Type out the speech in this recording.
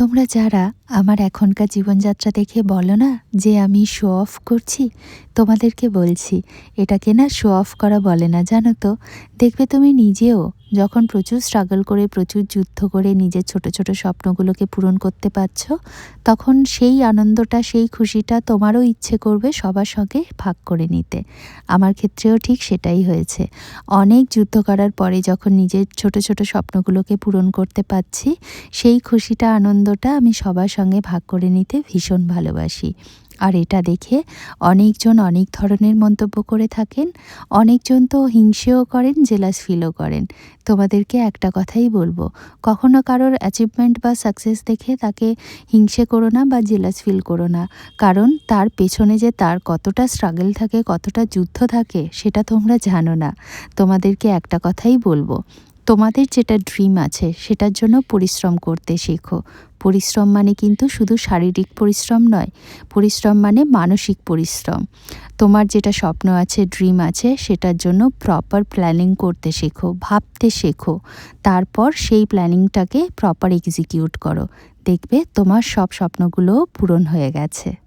তোমরা যারা আমার এখনকার জীবনযাত্রা দেখে বলো না যে আমি শো অফ করছি, তোমাদেরকে বলছি, এটাকে না শো অফ করা বলে না, জানো তো? দেখবে তুমি নিজেও যখন প্রচুর স্ট্রাগল করে, প্রচুর যুদ্ধ করে নিজের ছোট ছোট স্বপ্নগুলোকে পূরণ করতে পারছ, তখন সেই আনন্দটা, সেই খুশিটা তোমারও ইচ্ছে করবে সবার সঙ্গে ভাগ করে নিতে। আমার ক্ষেত্রেও ঠিক সেটাই হয়েছে। অনেক যুদ্ধ করার পরে যখন নিজের ছোট ছোট স্বপ্নগুলোকে পূরণ করতে পারছি, সেই খুশিটা, আনন্দটা আমি সবার সঙ্গে ভাগ করে নিতে ভীষণ ভালোবাসি। আর এটা দেখে অনেকজন অনেক ধরনের মন্তব্য করে থাকেন। অনেকজন তো হিংসেও করেন, জেলাস ফিলও করেন। তোমাদেরকে একটা কথাই বলব, কখনো কারোর অ্যাচিভমেন্ট বা সাকসেস দেখে তাকে হিংসে করো না বা জেলাস ফিল করো না। কারণ তার পেছনে যে তার কতটা স্ট্রাগল থাকে, কতটা যুদ্ধ থাকে, সেটা তোমরা জানো না। তোমাদেরকে একটা কথাই বলব তোমাদের যেটা ড্রিম আছে, সেটার জন্য পরিশ্রম করতে শেখো। পরিশ্রম মানে কিন্তু শুধু শারীরিক পরিশ্রম নয়, পরিশ্রম মানে মানসিক পরিশ্রম। তোমার যেটা স্বপ্ন আছে ড্রিম আছে, সেটার জন্য প্রপার প্ল্যানিং করতে শেখো, ভাবতে শেখো। তারপর সেই প্ল্যানিংটাকে প্রপার এক্সিকিউট করো। দেখবে তোমার সব স্বপ্নগুলো পূরণ হয়ে গেছে।